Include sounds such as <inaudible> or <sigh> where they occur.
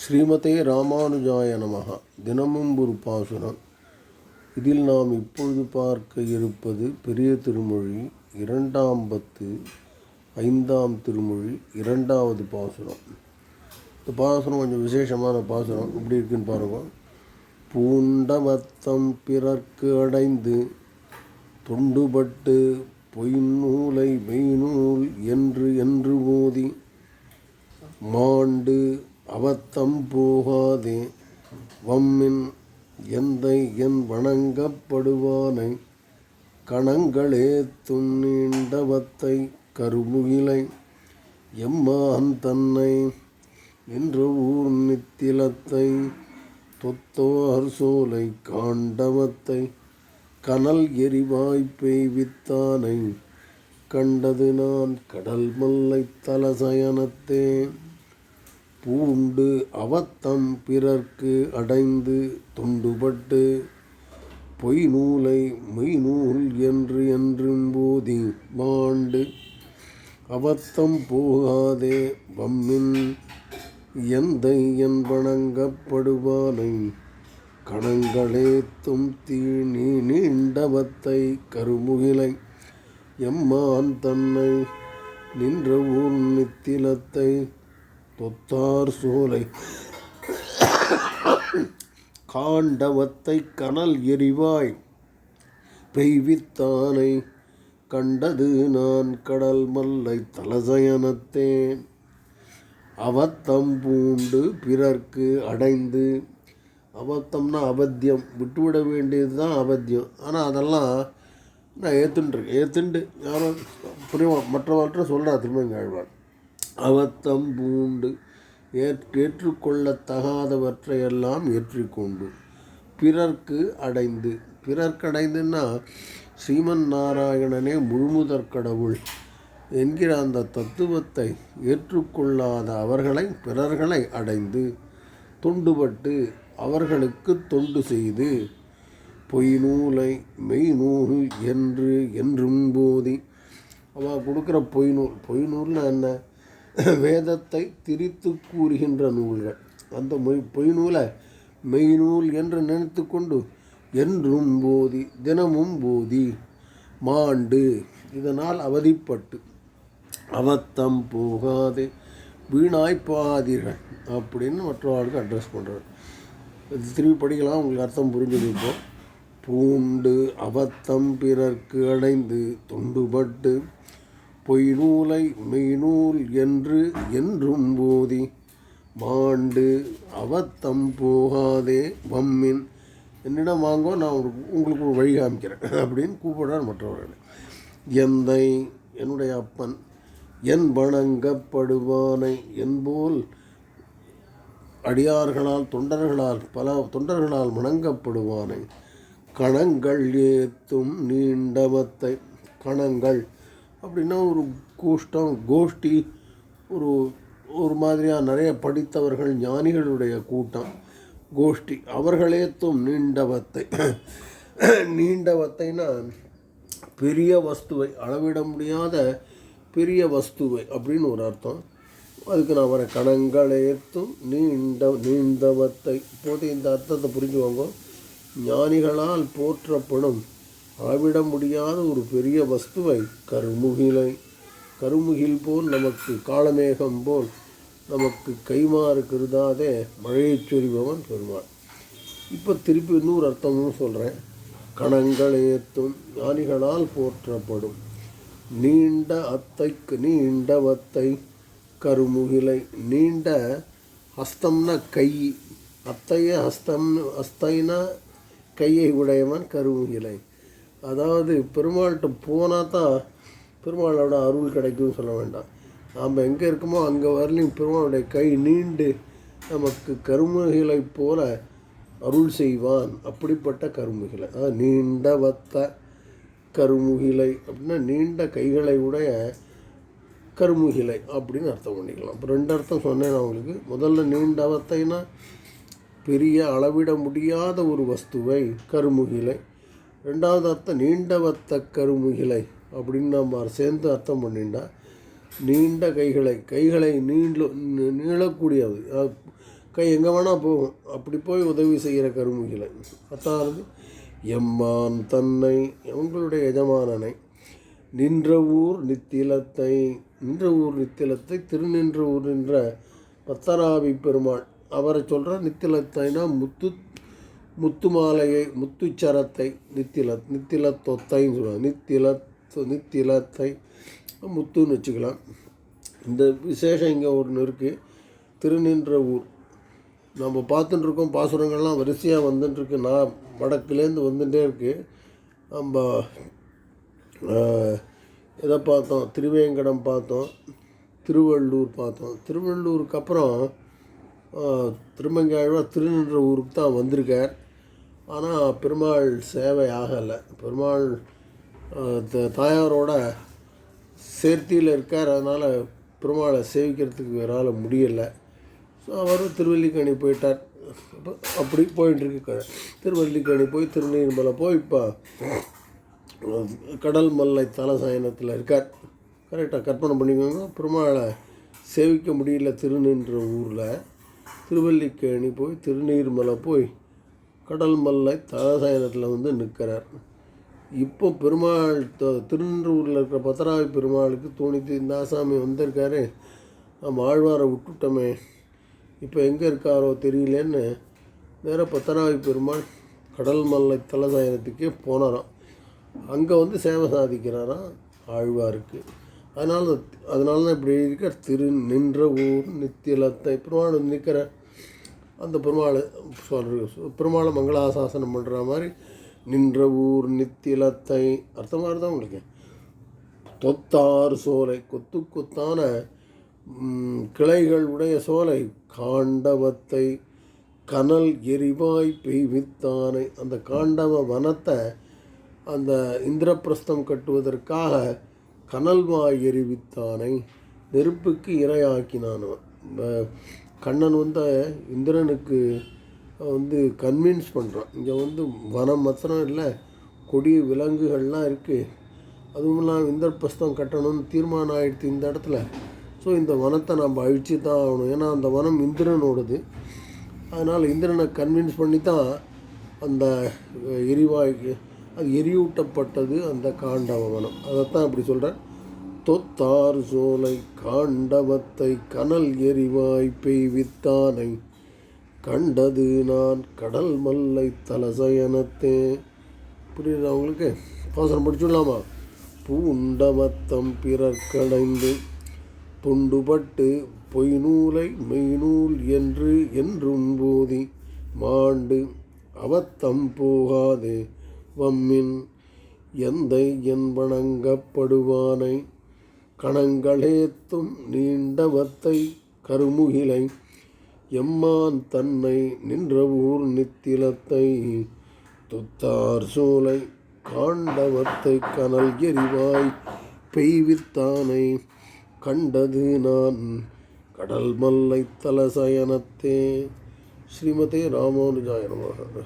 ஸ்ரீமதே ராமானுஜாய நமஹ. தினமும் ஒரு பாசுரம் இதில் நாம் இப்பொழுது பார்க்க இருப்பது பெரிய திருமொழி இரண்டாம் பத்து ஐந்தாம் திருமொழி இரண்டாவது பாசுரம். இந்த பாசுரம் கொஞ்சம் விசேஷமான பாசுரம். எப்படி இருக்குன்னு பாருங்க. பூண்டவத்தம் பிறர்க்கு அடைந்து தொண்டுபட்டு பொய்நூலை மெய்நூல் என்று என்று மோதி மாண்டு அவத்தம் போகாதே. வம்மின் எந்தை என் வணங்கப்படுவானை. கணங்களே துண்ணீண்டவத்தை கருமுகிலை. எம்மான் தன்னை என்று ஊர் நித்திலத்தை. தொத்தோர் சோலை காண்டவத்தை. கனல் எரிவாய் பெய்வித்தானை. கண்டது நான் கடல் மல்லை தலசயனத்தேன். பூண்டு அவத்தம் பிறர்க்கு அடைந்து தொண்டுபட்டு பொய் நூலை மெய் நூல் என்று என்றும் போதி மாண்டு அவத்தம் போகாதே வம்மின் எந்தை என் வணங்கப்படுவானை கணங்களேத்தும் தீணி நீண்டவத்தை கருமுகிலை எம்மான் தன்னை நின்ற ஊர் நித்திலத்தை தொத்தார் சோலை. காண்டவத்தை கனல் எரிவாய் பெய்வித்தானை கண்டது நான் கடல் மல்லை தலசயனத்தேன். அவத்தம் பூண்டு பிறர்க்கு அடைந்து அவத்தம்னா அபத்தியம் விட்டுவிட வேண்டியது தான் அபத்தியம் ஆனால் அதெல்லாம் நான் ஏற்றுன்ட்ருக்கேன் ஏற்றுண்டு யாரும் புரியும்? மற்றவர்கிட்ட சொல்கிறா திருமங்காழ்வார் அவத்தம் பூண்டு. ஏற் ஏற்றுக்கொள்ளத்தகாதவற்றையெல்லாம் ஏற்றிக்கொண்டு பிறர்க்கு அடைந்து. பிறர்க்கடைந்துன்னா ஸ்ரீமன் நாராயணனே முழுமுதற் கடவுள் என்கிற அந்த தத்துவத்தை ஏற்றுக்கொள்ளாத அவர்களை பிறர்களை அடைந்து தொண்டுபட்டு அவர்களுக்கு தொண்டு செய்து பொய் நூலை மெய் நூல் என்று என்றும் போதி. அவள் கொடுக்குற பொய் நூல் பொய் நூல்னா என்ன? வேதத்தை திரித்து கூறுகின்ற நூல்கள். அந்த மொய் பொய் நூலை மெய்நூல் என்று நினைத்து கொண்டு என்றும் போதி தினமும் போதி மாண்டு. இதனால் அவதிப்பட்டு அவத்தம் போகாது வீணாய்ப்பாதீர்கள் அப்படின்னு மற்றவர்களுக்கு அட்ரஸ் பண்ணுறாரு திரும்பி படிக்கலாம் உங்களுக்கு அர்த்தம் புரிஞ்சுருப்போம் பூண்டு அவத்தம் பிறர்க்கு அடைந்து தொண்டுபட்டு பொய் நூலை மெய்நூல் என்று என்றும் போதி. மாண்டு அவத்தம் போகாதே வம்மின். என்னிடம் வாங்கோ நான் உங்களுக்கு ஒரு வழி காமிக்கிறேன் <laughs> அப்படின்னு கூப்பிடுறார் மற்றவர்கள். எந்தை என்னுடைய அப்பன் என் வணங்கப்படுவானை என்போல் அடியார்களால் தொண்டர்களால் பல தொண்டர்களால் வணங்கப்படுவானை. கணங்கள் ஏத்தும் நீண்டவத்தை கணங்கள் அப்படின்னா ஒரு கூஷ்டம் கோஷ்டி ஒரு ஒரு மாதிரியாக நிறைய படித்தவர்கள் ஞானிகளுடைய கூட்டம் கோஷ்டி. அவர்களேத்தும் நீண்டவத்தை. நீண்டவத்தைனா பெரிய வஸ்துவை அளவிட முடியாத பெரிய வஸ்துவை அப்படின்னு ஒரு அர்த்தம். அதுக்கு நான் வர கணங்களேத்தும் நீண்ட நீண்டவத்தை. போட்டு இந்த அர்த்தத்தை புரிஞ்சுவாங்க ஞானிகளால் போற்றப்படும் அளவிட முடியாத ஒரு பெரிய வஸ்துவை கருமுகிலை. கருமுகில் போல் நமக்கு காலமேகம் போல் நமக்கு கைமாறு கருதாதே மழையை சொரிபவன் பெருமாள். இப்போ திருப்பி இன்னொரு அர்த்தமும் சொல்கிறேன் கணங்கள் ஏத்தும் ஞானிகளால் போற்றப்படும். நீண்ட அத்தைக்கு நீண்ட வத்தை கருமுகிலை. நீண்ட ஹஸ்தம்னா கை அத்தைய ஹஸ்தம்னு ஹஸ்தைனா கையை உடையவன் கருமுகிலை. அதாவது பெருமாள்கிட்ட போனால் தான் பெருமாளோட அருள் கிடைக்கும்னு சொல்ல வேண்டாம். நாம் எங்கே இருக்கோமோ அங்கே வரலையும் பெருமாளுடைய கை நீண்டு நமக்கு கருமுகிலை போல அருள் செய்வான். அப்படிப்பட்ட கருமுகிலை. அதாவது நீண்ட வத்த கருமுகிலை அப்படின்னா நீண்ட கைகளை உடைய கருமுகிலை அப்படின்னு அர்த்தம் பண்ணிக்கலாம். இப்போ ரெண்டு அர்த்தம் சொன்னேன் நான் உங்களுக்கு. முதல்ல நீண்ட வத்தைனா பெரிய அளவிட முடியாத ஒரு வஸ்துவை கருமுகிலை. ரெண்டாவது அர்த்தம் நீண்டவத்த கருமுகிலை அப்படின்னு நம்ம சேர்ந்து அர்த்தம் பண்ணிட்டா நீண்ட கைகளை கைகளை நீண்ட நீளக்கூடியது கை எங்கே வேணால் போகும். அப்படி போய் உதவி செய்கிற கருமுகிலை. பத்தாவது எம்மான் தன்னை அவங்களுடைய எஜமானனை நின்ற ஊர் நித்திலத்தை நின்ற ஊர் நித்திலத்தை திருநின்ற ஊர் நின்ற பத்தராவி பெருமாள். அவரை சொல்கிற நித்திலத்தைனா முத்து முத்து மாலையை முத்துச்சரத்தை நித்தில நித்திலத்தொத்தைன்னு சொல்லுவாங்க. நித்தில நித்திலத்தை முத்துன்னு வச்சுக்கலாம். இந்த விசேஷம் இங்கே ஒன்று இருக்குது திருநின்ற ஊர். நம்ம பார்த்துட்டுருக்கோம் பாசுரங்கள்லாம் வரிசையாக வந்துட்டுருக்கு நான் வடக்குலேருந்து வந்துட்டே இருக்குது நம்ம இதை எதை பார்த்தோம்? திருவேங்கடம் பார்த்தோம். திருவள்ளூர் பார்த்தோம். திருவள்ளூருக்கு அப்புறம் திருமங்காழ்வார் திருநின்ற ஊருக்கு தான் வந்திருக்கார். ஆனால் பெருமாள் சேவை ஆகலை. பெருமாள் த- தாயாரோட சேர்த்தியில் இருக்கார். அதனால் பெருமாளை சேவிக்கிறதுக்கு இவரால் முடியலை. ஸோ அவரும் திருவல்லிக்கணி போயிட்டார். அப்போ அப்படி போயிட்டுருக்கு திருவல்லிக்கணி போய் திருநீர்மலை போய் இப்போ கடல் மல்லை தலசாயனத்தில் இருக்கார். கரெக்டாக கற்பனை பண்ணிக்கோங்க. பெருமாளை சேவிக்க முடியல திருநின்ற ஊரில். திருவல்லிக்கேணி போய் திருநீர்மலை போய் கடல் மல்லை தலசாயனத்தில் வந்து நிற்கிறார். இப்போ பெருமாள் த- இருக்கிற பத்தராவி பெருமாளுக்கு தோணித்து இந்த ஆசாமி வந்திருக்காரு. நம்ம ஆழ்வாரை விட்டுட்டோமே. இப்போ எங்கே இருக்காரோ தெரியலன்னு நேராக பத்தராவி பெருமாள் கடல் மல்லை தலசாயனத்துக்கே போனாராம். அங்கே வந்து சேவை சாதிக்கிறாராம் ஆழ்வாருக்கு. அதனால் அதனால தான் இப்படி இருக்க திரு நின்ற ஊர் நித்தியலத்தை. பெருமாள் வந்து நிற்கிற அந்த பெருமாளை சொல்கிற பெருமாளை மங்களாசாசனம் பண்ணுற மாதிரி நின்ற ஊர் நித்திலத்தை அர்த்தமாக தான் உங்களுக்கு? தொத்தார் சோலை கொத்து கொத்தான கிளைகள் உடைய சோலை காண்டவத்தை கனல் எரிவாய் பெய்வித்தானை அந்த காண்டவ வனத்தை அந்த இந்திரபிரஸ்தம் கட்டுவதற்காக கனல்வாய் எரிவித்தானை நெருப்புக்கு இரையாக்கினானவன் கண்ணன் வந்து இந்திரனுக்கு வந்து கன்வின்ஸ் பண்ணுறான் இங்கே வந்து வனம் மாத்திரம் இல்லை கொடி விலங்குகள்லாம் இருக்குது அதுவும் இல்லாமல் இந்திரபிரஸ்தம் கட்டணும்னு தீர்மானம் ஆகிடுச்சு இந்த இடத்துல. ஸோ இந்த வனத்தை நம்ம அழிச்சு தான் ஆகணும். ஏன்னா அந்த வனம் இந்திரனோடது. அதனால் இந்திரனை கன்வின்ஸ் பண்ணி தான் அந்த எரிவாய்க்கு அது எரியூட்டப்பட்டது அந்த காண்டவ வனம். அதைத்தான் அப்படி சொல்கிறேன் தொத்தார் சோலை காண்டவத்தை கனல் எரிவாய் பெய்வித்தானை. கண்டது நான் கடல் மல்லை தலசயனத்தே. அவங்களுக்கு உங்களுக்கு? அவசரம் படிச்சுடலாமா பூண்டமத்தம் பிறர் கடைந்து துண்டுபட்டு பொய்நூலை மெய்நூல் என்று என்றும் போதி மாண்டு அவத்தம் போகாது வம்மின் எந்தை என் வணங்கப்படுவானை. கணங்களேத்தும் நீண்டவத்தை கருமுகிலை எம்மான் தன்னை நின்ற ஊர் நித்திலத்தை துத்தார் சோலை காண்டவத்தை கனல் எரிவாய் பெய்வித்தானை கண்டது நான். கடல் மல்லை தலசயனத்தே. ஸ்ரீமதே ராமானுஜாயனமாக